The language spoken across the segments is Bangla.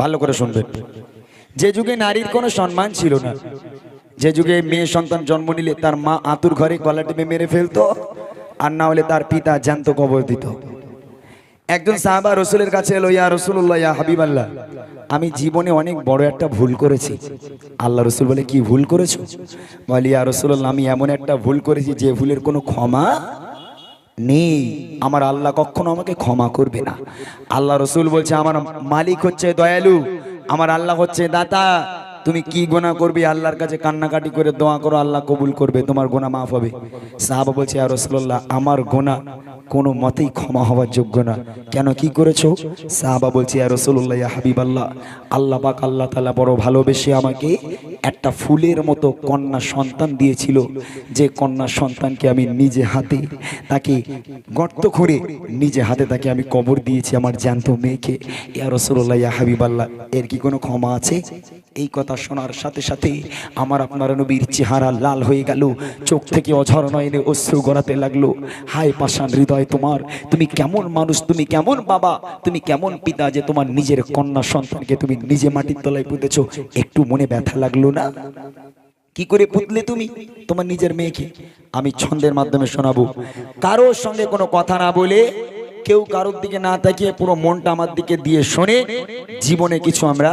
ভালো করে শুনবেন যে যুগে নারীর কোনো সম্মান ছিল না, যে যুগে মেয়ে সন্তান জন্ম নিলে তার মা আতুর ঘরে গলা টিপে মেরে ফেলতো, আর না হলে তার পিতা জ্যান্ত কবর দিত। একজন সাহাবা রসুলের কাছে এলো, ইয়া রসুল্লাহ ইয়া হাবিবাল্লাহ, আমি জীবনে অনেক বড় একটা ভুল করেছি। আল্লাহ রসুল বলে, কি ভুল করেছ? বলে, ইয়া রসুল্লাহ আমি এমন একটা ভুল করেছি যে ভুলের কোনো ক্ষমা নেই। আমার আল্লাহ কখনো আমাকে ক্ষমা করবে না। আল্লাহ রসুল বলছে, আমার মালিক হচ্ছে দয়ালু, আমার আল্লাহ হচ্ছে দাতা। তুমি কি গোনা করবে? আল্লাহর কাছে কান্নাকাটি করে দোয়া করো, আল্লাহ কবুল করবে, তোমার গোনা মাফ হবে। সাহাবা বলছে আর রসুল্লাহ আমার গোনা কোনো মতেই ক্ষমা হওয়ার যোগ্য না। কেন কি করেছ? সাহাবা বলছে আর রসুল্লাহ হাবিব আল্লাহ আল্লাহ পাক আল্লাহ তালা বড় ভালোবেসে আমাকে একটা ফুলের মতো কন্যা সন্তান দিয়েছিল। যে কন্যা সন্তানকে আমি নিজে হাতে তাকে গর্ত করে নিজে হাতে তাকে আমি কবর দিয়েছি আমার জ্যান্ত মেয়েকে। ইয়া রসুল্লাহ ইয়া হাবিব আল্লাহ এর কি কোনো ক্ষমা আছে? এই কথা শোনার সাথে সাথে আমার আপনার নবীর চেহারা লাল হয়ে গেল। চোখ থেকে অঝর নয়নে অশ্রু গড়াতে লাগল। হায় পাষাণ হৃদয় তোমার। তুমি কেমন মানুষ, তুমি কেমন বাবা? তুমি কেমন পিতা যে তোমার নিজের কন্যা সন্তানকে তুমি নিজে মাটির তলায় পুঁতেছো? একটু মনে ব্যথা লাগল না? কি করে পুতলে তুমি? তোমার নিজের মেয়েকে? আমি ছন্দের মাধ্যমে শোনাবো। কারোর সঙ্গে কোনো কথা না বলে কেউ কারোর দিকে না তাকিয়ে পুরো মনটা আমার দিকে দিয়ে শোনে। জীবনে কিছু আমরা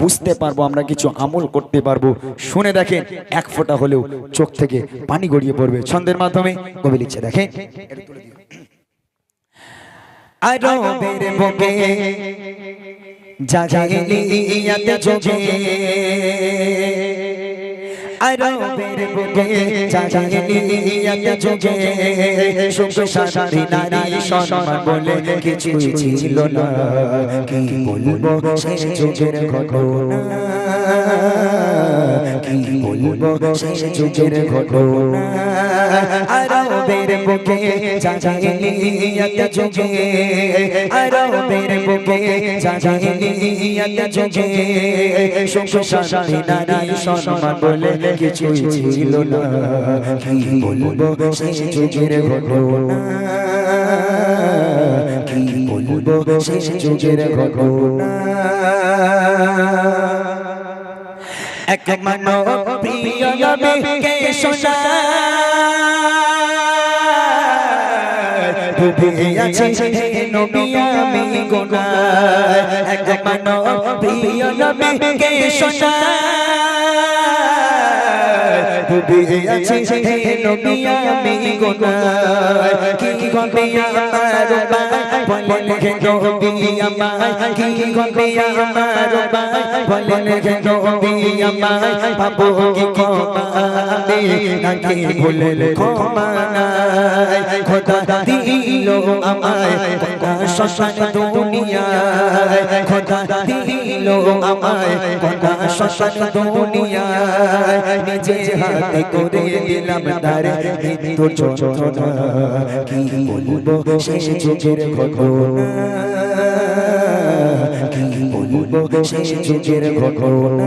বুঝতে পারব, আমরা কিছু আমল করতে পারব। শুনে দেখেন, এক ফোঁটা হলেও চোখ থেকে পানি গড়িয়ে পড়বে। ছন্দের মাধ্যমে কবি লিখছে, দেখেন। আরও বের বকে জাগাইলিয়াতে যোগে আরও বের বকে জাগাইলিয়াতে যোগে সুখ শান্তি নারী সম্মান বলে কিছু ছিল না কি বলব সেই যুগের ঘটনা কি বলব সেই যুগের ঘটনা আরও বের বকে জাগাইলিয়াতে যোগে আরও বের বকে জাগাইলিয়াতে যোগে সুখ শান্তি নারী সম্মান বলে কিছু ছিল না। কি বলব সেই যুগের ঘটনা? কি বলব সেই যুগের ঘটনা? এক মানব প্রিয় নবীকে শোনা আছে হে নবী আমি গোনায় এক মানব প্রিয় নবীকে শোনা আছে হে নবী আমি গোনায় কি হবে আমার বাই বলে হে নবী আমার কি হবে আমার বাই বলে হে নবী আমার পাবো কি ক্ষমা নাকি ভুলে ক্ষমা নাই খোদা দিল আমায় খোদা শ্মশান দুনিয়ায় খোদা দিল আমায় খোদা শ্মশান দুনিয়ায় নিজে হাতে করে দিলাম তার মৃত্যু যন্ত্রণা। কি বলব শেষ যুগের ঘটনা? কি বলব শেষ যুগের ঘটনা?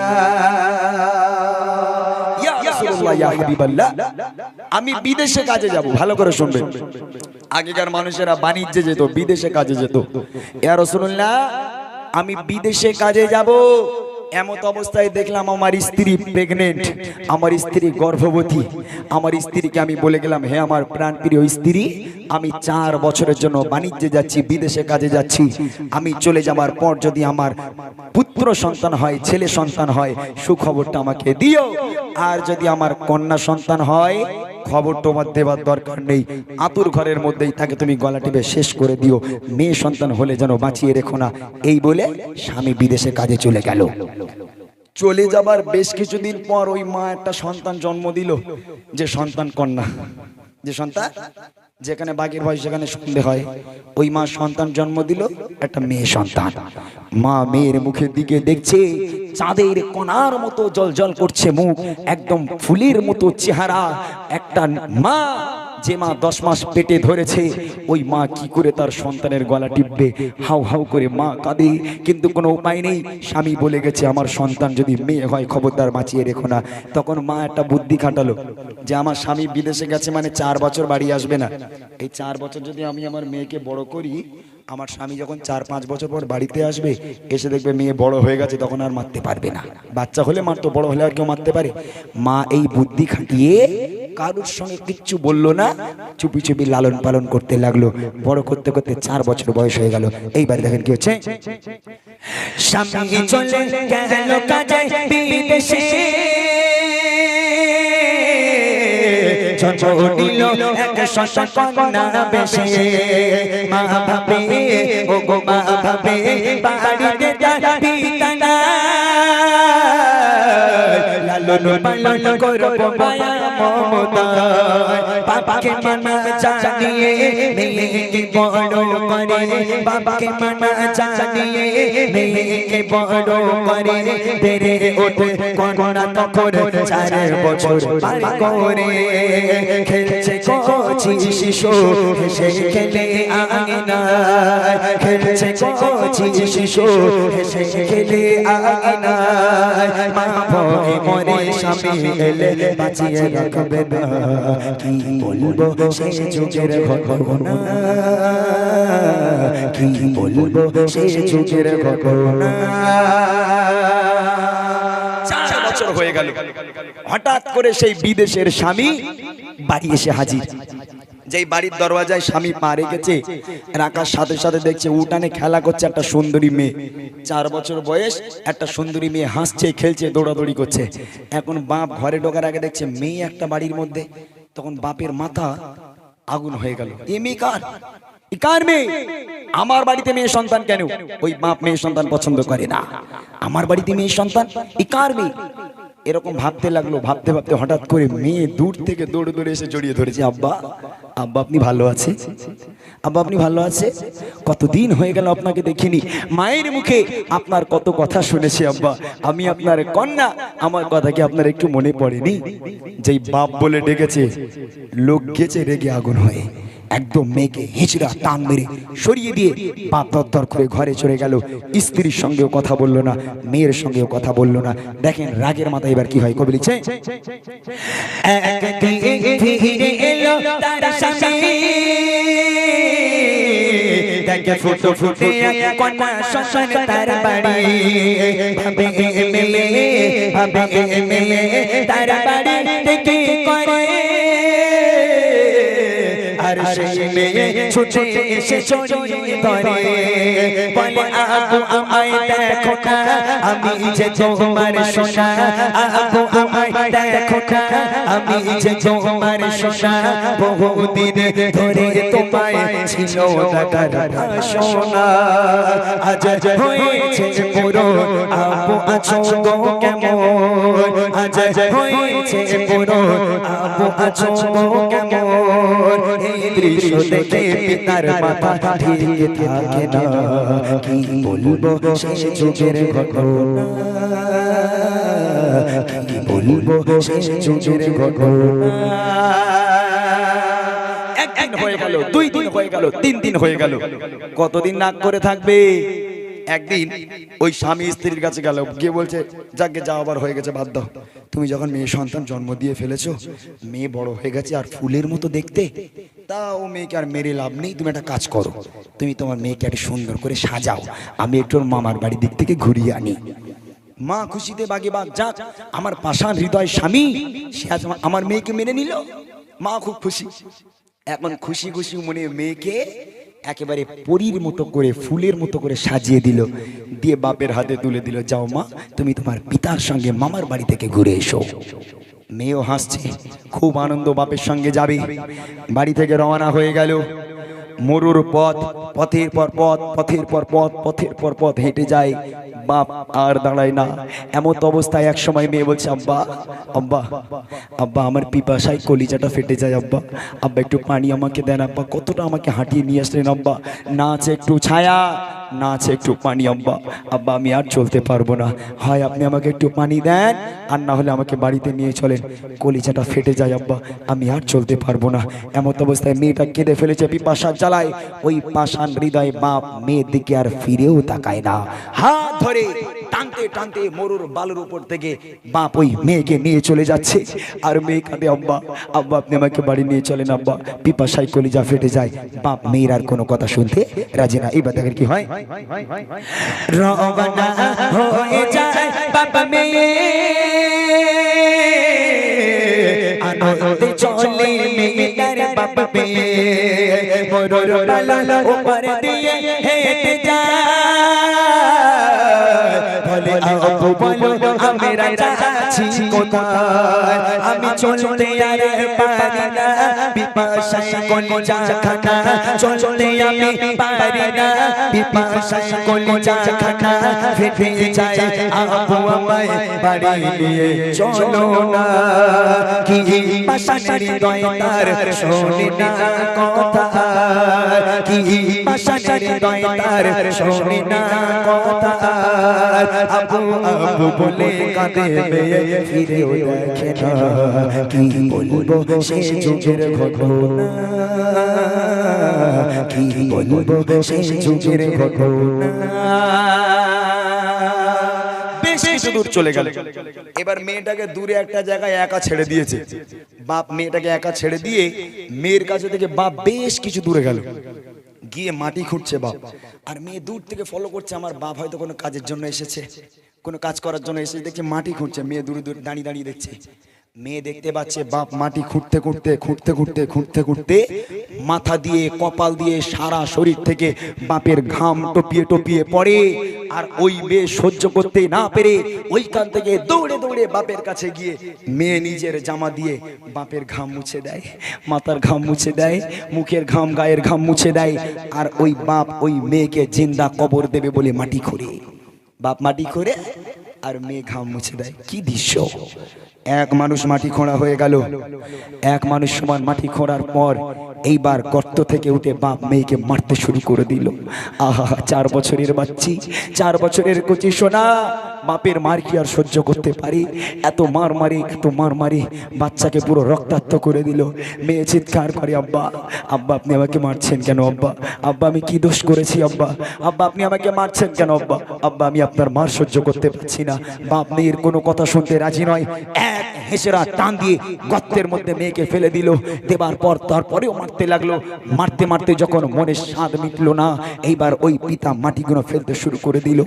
আমি বিদেশে কাজে যাব, ভালো করে শুনবেন। আগেকার মানুষেরা বাণিজ্যে যেত, বিদেশে কাজে যেত। ইয়া রাসূলুল্লাহ, আমি বিদেশে কাজে যাব। এমত অবস্থায় দেখলাম আমার স্ত্রী প্রেগনেন্ট আমার স্ত্রী গর্ভবতী। আমার স্ত্রীকে আমি বলে গেলাম, হে আমার প্রাণপ্রিয় স্ত্রী, আমি চার বছরের জন্য বাণিজ্যে যাচ্ছি, বিদেশে কাজে যাচ্ছি। আমি চলে যাবার পর যদি আমার পুত্র সন্তান হয়, ছেলে সন্তান হয়, সুখবরটা আমাকে দিও। আর যদি আমার কন্যা সন্তান হয় খবর তোমার দেবার দরকার নেই। আতুর ঘরের মধ্যেই তাকে তুমি গলা টিপে শেষ করে দিও। মেয়ে সন্তান হলে যেন বাঁচিয়ে রেখো না। এই বলে স্বামী বিদেশে কাজে চলে গেল। চলে যাবার বেশ কিছুদিন পর ওই মা একটা সন্তান জন্ম দিল, যে সন্তান কন্যা। যে সন্তান, যেখানে বাঘের ভয় সেখানে সন্ধে হয়, ওই মা সন্তান জন্ম দিল, একটা মেয়ে সন্তান। মা মেয়ের মুখের দিকে দেখছে, চাঁদের কণার মতো জল জল করছে মুখ, একদম ফুলের মতো চেহারা। একটা মা যে মা দশ মাস পেটে ধরেছে, ওই মা কি করে তার সন্তানের গলা টিপবে? হাউ হাউ করে মা কাঁদে, কিন্তু কোনো উপায় নেই। স্বামী বলে গেছে, আমার সন্তান যদি মেয়ে হয়, খবরদার বাঁচিয়ে রেখো না। তখন মা একটা বুদ্ধি খাটালো, যে আমার স্বামী বিদেশে গেছে মানে চার বছর বাড়ি আসবে না। এই চার বছর যদি আমি আমার মেয়েকে বড় করি আমার স্বামী যখন চার পাঁচ বছর পর বাড়িতে আসবে, এসে দেখবে মেয়ে বড় হয়ে গেছে, তখন আর মারতে পারবে না। বাচ্চা হলে মারতো, বড় হলে আর কেউ মারতে পারে। মা এই বুদ্ধি খাটিয়ে কারোর সঙ্গে কিচ্ছু বলল না, চুপি চুপি লালন পালন করতে লাগল। বড় করতে করতে চার বছর বয়স হয়ে গেল। এইবার দেখেন কি হচ্ছে? চলে গেল কাজে বিদেশে। জন্ম নিল এক শশকন্যা বেশে। মা ভাবে, ও গো মা ভাবে বাড়িতে তার। পিতা লালন পালন করব মায়া মমতা বাবাকে মানা জানিয়ে মেয়েকে বড় করে বাবাকে মানা জানিয়ে মেয়েকে বড় করে বেড়ে ওঠে কন্যা তখন চার বছর পার করে খেলছে কচি শিশু হেসে খেলে আঙিনা খেলছে কচি শিশু হেসে খেলে আঙিনা মা ভয়ে মরে স্বামী এলে বাঁচিয়ে না। কি বলব? কি বলব? হয়ে গেল। হঠাৎ করে সেই বিদেশের স্বামী বাড়ি এসে হাজির। যেই বাড়ির দরওয়াজায় স্বামী পা রেখেছে রাখার সাথে সাথে দেখছে উঠানে খেলা করছে একটা সুন্দরী মেয়ে। চার বছর বয়স, একটা সুন্দরী মেয়ে হাসছে, খেলছে, দৌড়াদৌড়ি করছে। এখন বাপ ঘরে ঢোকার আগে দেখছে মেয়ে একটা বাড়ির মধ্যে, তখন বাপের মাথা আগুন হয়ে গেল। এ মেয়ে কার? কার মেয়ে? আমার বাড়িতে মেয়ে সন্তান কেন? ওই বাপ মেয়ে সন্তান পছন্দ করে না। আমার বাড়িতে মেয়ে সন্তান? এ কার মেয়ে? এরকম ভাবতে লাগল, ভাবতে ভাবতে হঠাৎ করে মেয়ে দূর থেকে দৌড়ে দৌড়ে এসে জড়িয়ে ধরেছে, আব্বা আব্বা আপনি ভালো আছে? আব্বা আপনি ভালো আছে? কতদিন হয়ে গেল আপনাকে দেখিনি। মায়ের মুখে আপনার কত কথা শুনেছি, আব্বা। আমি আপনার কন্যা, আমার কথা কি আপনার একটু মনে পড়েনি? যেই বাপ বলে ডেকেছে, লোক গেছে রেগে আগুন হয়ে। একদম মেয়েকে হিচড়া টান মেরে সরিয়ে দিয়ে বাপ দর করে ঘরে চলে গেল। স্ত্রীর সঙ্গেও কথা বলল না, মেয়ের সঙ্গেও কথা বলল না। দেখেন রাগের মাথায় এবার কি হয়, কবি লিখছে? দেখে ফুটো আর সেই মেয়ে ছুটে এসে চড়িয়ে ধরে। বলে, আবু আমায় দেখো না, আমি যে তোমার সোনা। আবু আমায় দেখো না কতদিন নাক করে থাকবে? একদিন ওই স্বামী স্ত্রীর কাছে গেল, গিয়ে বলছে, যাকে যা আবার হয়ে গেছে দাও। তুমি যখন মেয়ে সন্তান জন্ম দিয়ে ফেলেছো, মেয়ে বড় হয়ে গেছে আর ফুলের মতো দেখতে। তা ও মেয়েকে আর মেরে লাভ নেই, তুমি একটা কাজ করো। তুমি তোমার মেয়েকে একটু সুন্দর করে সাজাও। আমি একটু মামার বাড়ি দিক থেকে ঘুরিয়ে আনি। মা খুশিতে বাগে বাগ, যাক, আমার পাষাণ হৃদয় স্বামী, সে আজ আমার মেয়েকে মেনে নিল। মা খুব খুশি। এখন খুশি খুশি মনে মেয়েকে একেবারে পরীর মতো করে, ফুলের মতো করে সাজিয়ে দিল। দিয়ে বাপের হাতে তুলে দিল, যাও মা, তুমি তোমার পিতার সঙ্গে মামার বাড়ি থেকে ঘুরে এসো। মেয়েও হাসছে। খুব আনন্দ বাপের সঙ্গে যাবে। বাড়ি থেকে রওনা হয়ে গেল। মরুর পথ, পথের পর পথ, পথের পর পথ, পথের পর পথ হেঁটে যায়। বাপ আর দাঁড়ায় না। এমন অবস্থায় এক সময় মেয়ে বলছে, আব্বা আব্বা আব্বা, আমার পিপাসায় কলিজাটা ফেটে যায়, আব্বা। আব্বা, একটু পানি আমাকে দেন, আব্বা। কতটা আমাকে হাঁটিয়ে নিয়ে আসলেন, আব্বা। না আছে একটু ছায়া, না আছে একটু পানি, আব্বা। আব্বা, আমি আর চলতে পারব না। হয় আপনি আমাকে একটু পানি দেন, আর না হলে আমাকে বাড়িতে নিয়ে চলেন। কলিজাটা ফেটে যায়, আব্বা। আমি আর চলতে পারব না। এমত অবস্থায় মেয়েটা কেঁদে ফেলেছে, পিপাসা চালায় ওই পাশান হৃদয় বাপ মেয়ের দিকে আর ফিরেও তাকায় না। হাত ধরে টানতে টানতে মরুর বালুর উপর থেকে বাপ ওই মেয়েকে নিয়ে চলে যাচ্ছে। আর মেয়ে কাঁদে, আব্বা আব্বা, আপনি আমাকে বাড়ি নিয়ে চলেন, আব্বা। পিপাসায় কলিজা ফেটে যায়। বাপ, মেয়ের আর কোনো কথা শুনতে রাজি না। এইবার দেখেন কি হয়। যায় বাবা মেয়ে। আনন্দে চলে মেয়ে। হেঁটে যায়। বলে আবু বলো আমরা যাচ্ছি কোথায়? আমি চলতে আর পারি না। পিপাসায় কলিজা খানা চলতে আমি পারি না। পিপাসায় কলিজা খানা ফেটে যায় আবু আমায় বাড়ি নিয়ে। চলো না। কি পাশানের হৃদয় তার শোনে না কথা। কি পাশানের হৃদয় তার শোনে না কথা। আবু আবু বলে কাঁদে মেয়ে। ফিরেও দেখে না কি বলব সে যুগের ঘটনা কি বলব সে যুগের ঘটনা এবার মেয়েটাকে দূরে একটা জায়গায় একা ছেড়ে দিয়েছে বাপ মেয়েটাকে একা ছেড়ে দিয়ে মেয়ের কাছে থেকে বাপ বেশ কিছু দূরে গেল। গিয়ে মাটি খুঁড়ছে বাপ। আর মেয়ে দূর থেকে ফলো করছে, আমার বাপ হয়তো কোনো কাজের জন্য এসেছে। কোনো কাজ করার জন্য এসে দেখছে মাটি খুঁড়ছে, মেয়ে দূরে দূরে দাঁড়িয়ে দাঁড়িয়ে দেখছে। মেয়ে দেখতে পাচ্ছে বাপ মাটি খুঁড়তে খুঁড়তে খুঁড়তে খুঁড়তে খুঁড়তে খুঁড়তে মাথা দিয়ে, কপাল দিয়ে সারা শরীর থেকে বাপের ঘাম টপিয়ে টপিয়ে পড়ে। আর ওই মেয়ে সহ্য করতে না পেরে ওইখান থেকে দৌড়ে দৌড়ে বাপের কাছে গিয়ে মেয়ে নিজের জামা দিয়ে বাপের ঘাম মুছে দেয়, মাথার ঘাম মুছে দেয়, মুখের ঘাম, গায়ের ঘাম মুছে দেয়। আর ওই বাপ ওই মেয়েকে জিন্দা কবর দেবে বলে মাটি খুঁড়ে। বাপ মাটি করে আর মেয়ে ঘাম মুছে দেয়। কি দৃশ্য? এক মানুষ মাটি খোঁড়া হয়ে গেল। এক মানুষ সমান মাটি খোঁড়ার পর এইবার গর্ত থেকে উঠে বাপ মেয়েকে মারতে শুরু করে দিল। আহা, চার বছরের বাচ্চি, চার বছরের কচি সোনা। বাপের মার কি আর সহ্য করতে পারি? এত মার মারি, এত মার মারি বাচ্চাকে পুরো রক্তাক্ত করে দিল। মেয়ে চিৎকার করে, আব্বা আব্বা, আপনি আমাকে মারছেন কেন, আব্বা? আব্বা, আমি কি দোষ করেছি, আব্বা? আব্বা, আপনি আমাকে মারছেন কেন, আব্বা? আব্বা, আমি আপনার মার সহ্য করতে পারছি না। বাপ মেয়ের কোনো কথা শুনতে রাজি নয়। এক হেসেরা টান দিয়ে গর্তের মধ্যে মেয়েকে ফেলে দিল। দেবার পর তারপরেও মারতে লাগল। মারতে মারতে যখন মনের স্বাদ মিটলো না, এইবার ওই পিতা মাটিগুলো ফেলতে শুরু করে দিল।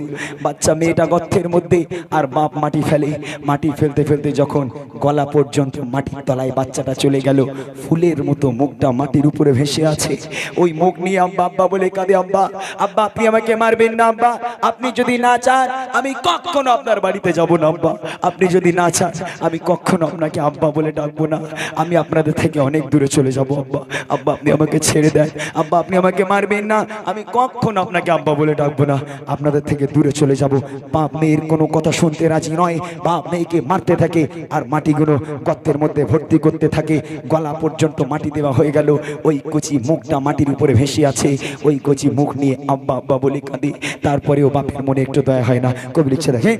বাচ্চা মেয়েটা গর্তের মধ্যে আর বাপ মাটি ফেলে। মাটি ফেলতে ফেলতে যখন গলা পর্যন্ত মাটির তলায় বাচ্চাটা চলে গেল, ফুলের মতো মুখটা মাটির উপরে ভেসে আছে। ওই মুখ নিয়ে আব্বা আব্বা বলে কাঁদে, আব্বা আব্বা, আপনি আমাকে মারবেন না, আব্বা। আপনি যদি না চান, আমি কখনো আপনার বাড়িতে যাব না, আব্বা। আপনি যদি না চান, আমি কখনো আপনাকে আব্বা বলে ডাকবো না। আমি আপনাদের থেকে অনেক দূরে চলে যাব, আব্বা। আব্বা, আপনি আমাকে ছেড়ে দেন। আব্বা, আপনি আমাকে মারবেন না। আমি কখনো আপনাকে আব্বা বলে ডাকবো না। আপনাদের থেকে দূরে চলে যাব। বাপ মেয়ের কোনো কথা শুনতে রাজি নয়। বাপ মেয়েকে মারতে থাকে আর মাটিগুলো গর্তের মধ্যে ভর্তি করতে থাকে। গলা পর্যন্ত মাটি দেওয়া হয়ে গেল। ওই কচি মুখটা মাটির উপরে ভেসে আছে। ওই কচি মুখ নিয়ে আব্বা আব্বা বলে কাঁদে। তারপরেও বাপের মনে একটু দয়া হয় না। কবি লিখছে দেখে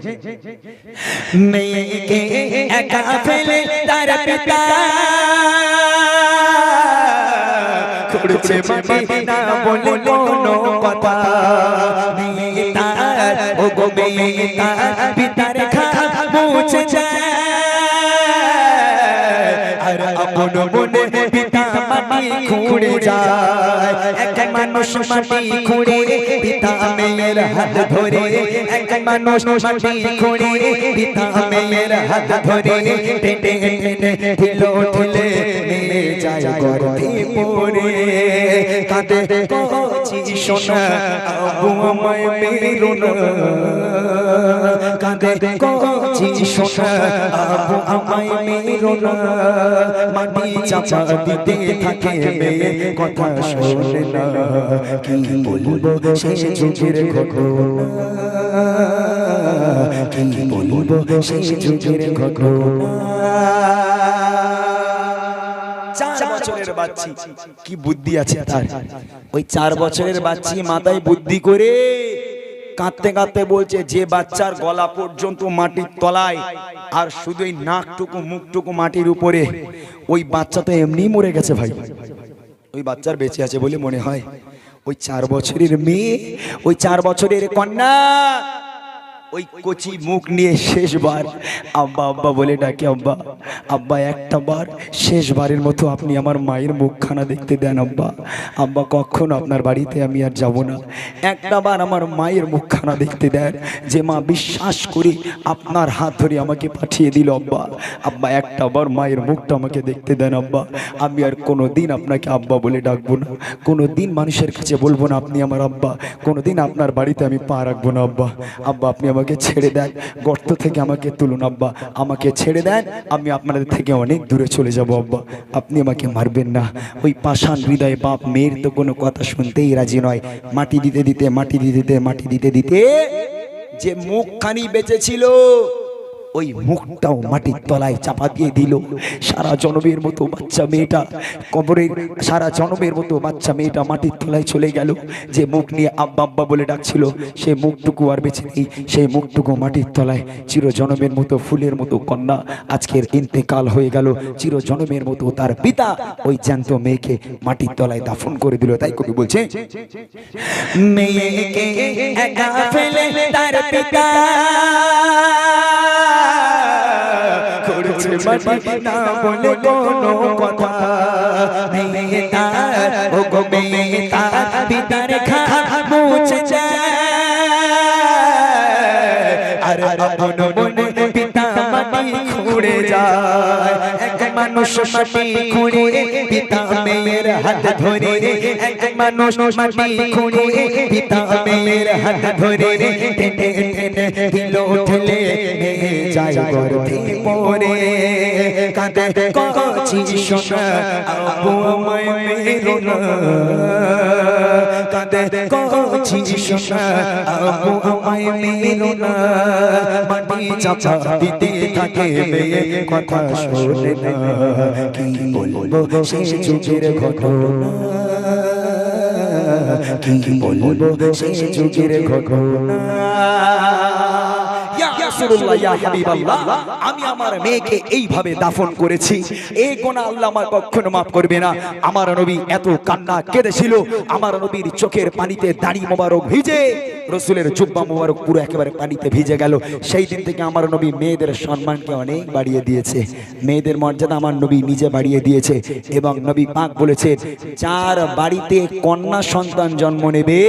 একা তার পিতা। খুঁড়ছে মাটি না বলে কোনো কথা। মেয়ে তার ও গো মেয়ে তার, পিতার খা মুছে আপন মনে পিতা মাটি খুঁড়ে যায়। এক মানুষ মাটি খুঁড়ে, পিতা মেয়ের হাত ধরে। এক মানুষ মাটি খুঁড়ে, পিতা মেয়ের হাত ধরে। টেনে টেনে যায় গর্তে পড়ে। কাঁদে কচি সোনা, আবু আমায় মেরো না কাঁদে কচি সোনা, আবু আমায় মেরো না মাটি চাপা দিতে থাকে মেয়ে, কথা শোনে না। কি বলব সেই যুগের ঘটনা। কি বলব সেই যুগের ঘটনা। চার বছরের বাচ্চি। কি বুদ্ধি আছে তার? ওই চার বছরের বাচ্চি মাথায় বুদ্ধি করে কাঁদতে কাঁদতে বলছে যে বাচ্চার গলা পর্যন্ত মাটির তলায় আর শুধু এই নাকটুকু মুখটুকু মাটির উপরে ওই বাচ্চা তো এমনি মরে গেছে ভাই। ওই বাচ্চার বেঁচে আছে বলে মনে হয়। ওই চার বছরের মেয়ে ওই চার বছরের কন্যা ওই কচি মুখ নিয়ে শেষবার, আব্বা আব্বা বলে ডাকে, আব্বা আব্বা, একটা বার শেষবারের মতো আপনি আমার মায়ের মুখখানা দেখতে দেন, আব্বা। আব্বা, কখনো আপনার বাড়িতে আমি আর যাব না। একটা বার আমার মায়ের মুখখানা দেখতে দেন, যে মা বিশ্বাস করি আপনার হাত ধরে আমাকে পাঠিয়ে দিল, আব্বা। আব্বা, একটা বার মায়ের মুখটা আমাকে দেখতে দেন, আব্বা। আমি আর কোনো দিন আপনাকে আব্বা বলে ডাকবো না। কোনো দিন মানুষের কাছে বলব না, আপনি আমার আব্বা। কোনো দিন আপনার বাড়িতে আমি পা রাখব না, আব্বা। আব্বা, আপনি আমাকে ছেড়ে দেন। গর্ত থেকে আমাকে তুলুন, আব্বা। আমাকে ছেড়ে দেন। আমি আপনাদের থেকে অনেক দূরে চলে যাব, আব্বা। আপনি আমাকে মারবেন না। ওই পাষাণ হৃদয় বাপ মেয়ের তো কোনো কথা শুনতেই রাজি নয়। মাটি দিতে দিতে, মাটি দিতে দিতে, মাটি দিতে দিতে যে মুখখানি বেঁচে ছিল ওই মুখটাও মাটির তলায় চাপা দিয়ে দিল। সারা জনমের মতো বাচ্চা মেয়েটা, কবরের সারা জনমের মতো বাচ্চা মেয়েটা মাটির তলায় চলে গেল। যে মুখ নিয়ে আব্বা আব্বা বলে ডাকছিল সেই মুখটুকু আর বেছে নেই। সেই মুখটুকু মাটির তলায় চির জনমের মতো ফুলের মতো কন্যা আজকের ইন্তেকাল হয়ে গেল। চির জনমের মতো তার পিতা ওই জ্যান্ত মেয়েকে মাটির তলায় দাফন করে দিল। তাই কবি বলছে, মেয়েকে একা ফেলে তার পিতা। করেছে মাটি না বলে কোনো কথা। মেয়ে তার ও পিতা মাটি খুঁড়ে যায়। মানুষ মাটি খুঁড়ে, পিতা মেয়ের হাত ধরে, এক মানুষ মাটি খুঁড়ে, পিতা মেয়ের হাত ধরে টেনে টেনে দিল, ঠেলে যায় গর্ভে পড়ে। কাঁদে কচি সোনা কথা শোনে কি বলব সে যুগের ঘটনা কি বলব সে যুগের ঘটনা রাসূলুল্লাহ, ইয়া হাবিবাল্লাহ, আমি আমার মেয়েকে এইভাবে দাফন করেছি। এই গোনা আল্লাহ আমার কখনো মাফ করবে না। আমার নবী এত কান্না কেঁদেছিল। আমার নবীর চোখের পানিতে দাড়ি মোবারক ভিজে রসুলের জুব্বা মোবারক পুরো একেবারে পানিতে ভিজে গেল। সেই দিন থেকে আমার নবী মেয়েদের সম্মানকে অনেক বাড়িয়ে দিয়েছে। মেয়েদের মর্যাদা আমার নবী নিজে বাড়িয়ে দিয়েছে এবং নবী পাক বলেছেন যার বাড়িতে কন্যা সন্তান জন্ম নেবে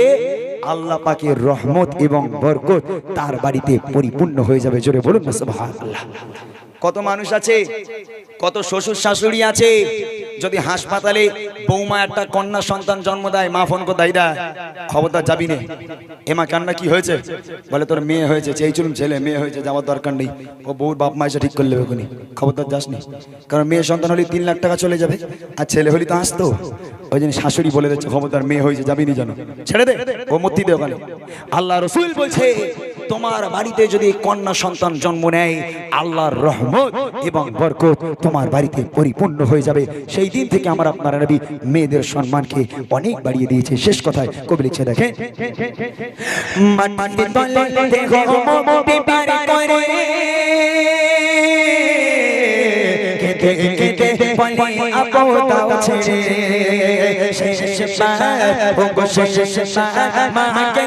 আল্লাহ পাকের রহমত এবং বরকত তার বাড়িতে পরিপূর্ণ হয়ে যাবে। জোরে বলুন না সুবহানাল্লাহ। কত মানুষ আছে, কত শ্বশুর শাশুড়ি আছে। যদি হাসপাতালে বৌমা একটা কন্যা সন্তান জন্ম দেয়, মা ফোন করে দাইদা খবরদার যাবি নে। এমা কান্না কি হয়েছে? বলে তোর মেয়ে হয়েছে চেয়ে চলুন ছেলে, মেয়ে হয়েছে, যাওয়ার দরকার নেই। ও বউর বাপ মা এসে ঠিক করলে ওখানে খবরদার যাসনি কারণ মেয়ে সন্তান হলে তিন লাখ টাকা চলে যাবে, আর ছেলে হলে তো আসতো। ওই জন্য শাশুড়ি বলে দিচ্ছে, খবরদার মেয়ে হয়েছে, যাবি নি জানো ছেড়ে দে, ও মূর্তি দে ওখানে। আল্লাহ রসুল বলছে তোমার বাড়িতে যদি কন্যা সন্তান জন্ম নেয়, আল্লাহর রহমত এবং বরকত তোমার বাড়িতে পরিপূর্ণ হয়ে যাবে। সেই দিন থেকে আমার আপনার নবী মেয়েদের সম্মানকে অনেক বাড়িয়ে দিয়েছে। শেষ কথায় কবি লিখছে, দেখেন শেষ গো শেষ বার মাকে